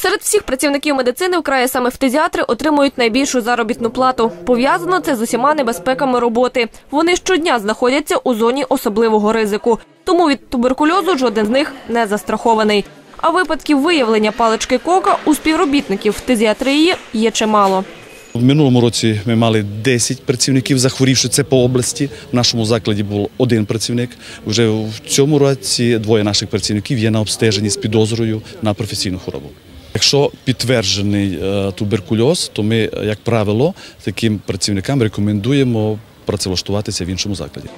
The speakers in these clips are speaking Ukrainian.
Серед всіх працівників медицини вкрає саме фтизіатри отримують найбільшу заробітну плату. Пов'язано це з усіма небезпеками роботи. Вони щодня знаходяться у зоні особливого ризику. Тому від туберкульозу жоден з них не застрахований. А випадків виявлення палички кока у співробітників фтизіатрії є чимало. В минулому році ми мали 10 працівників захворівши це по області. В нашому закладі був один працівник. Вже в цьому році двоє наших працівників є на обстеженні з підозрою на професійну хворобу. Якщо підтверджений е, туберкульоз, то ми, як правило, таким працівникам рекомендуємо працевлаштуватися в іншому закладі.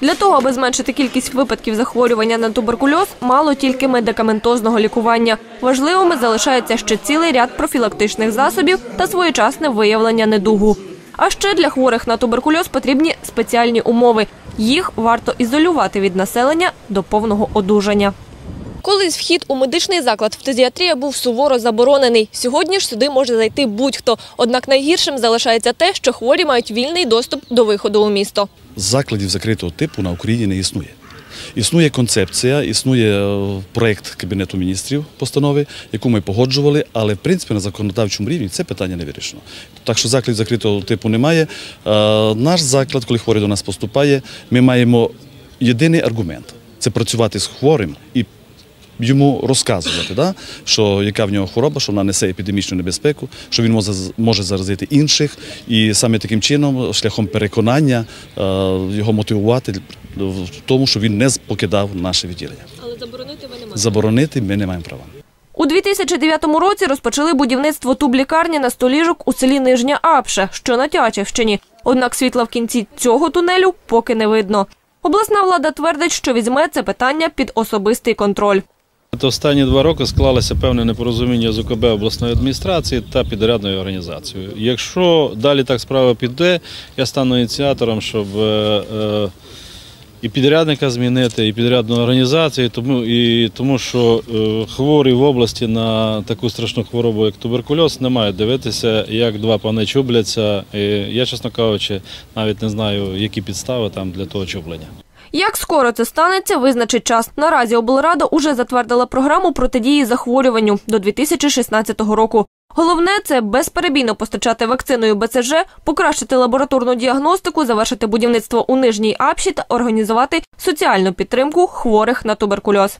Для того, аби зменшити кількість випадків захворювання на туберкульоз, мало тільки медикаментозного лікування. Важливими залишається ще цілий ряд профілактичних засобів та своєчасне виявлення недугу. А ще для хворих на туберкульоз потрібні спеціальні умови. Їх варто ізолювати від населення до повного одужання. Колись вхід у медичний заклад фтизіатрія був суворо заборонений. Сьогодні ж сюди може зайти будь-хто. Однак найгіршим залишається те, що хворі мають вільний доступ до виходу у місто. Закладів закритого типу на Україні не існує. Існує концепція, існує е, проєкт Кабінету міністрів постанови, яку ми погоджували, але в принципі на законодавчому рівні це питання не вирішено. Так що закладів закритого типу немає. Е, Наш заклад, коли хворий до нас поступає, ми маємо єдиний аргумент це працювати з хворим і йому розказувати, да, що яка в нього хвороба, що вона несе епідемічну небезпеку, що він може, може заразити інших, і саме таким чином, шляхом переконання, е, його мотивувати в тому, що він не покидав наше відділення. Але заборонити ви не можете. Заборонити ми не маємо права. У 2009 році розпочали будівництво туб-лікарні на століжок у селі Нижня Апше, що на Тячівщині. Однак світла в кінці цього тунелю поки не видно. Обласна влада твердить, що візьме це питання під особистий контроль. Останні два роки склалося певне непорозуміння з УКБ обласної адміністрації та підрядною організацією. Якщо далі так справа піде, я стану ініціатором, щоб е, е, і підрядника змінити, і підрядну організацію, тому, і, тому що е, хворі в області на таку страшну хворобу, як туберкульоз, не мають дивитися, як два пани чубляться. І я, чесно кажучи, навіть не знаю, які підстави там для того чублення. Як скоро це станеться, визначить час. Наразі облрада уже затвердила програму протидії захворюванню до 2016 року. Головне це безперебійно постачати вакциною БЦЖ, покращити лабораторну діагностику, завершити будівництво у нижній апші та організувати соціальну підтримку хворих на туберкульоз.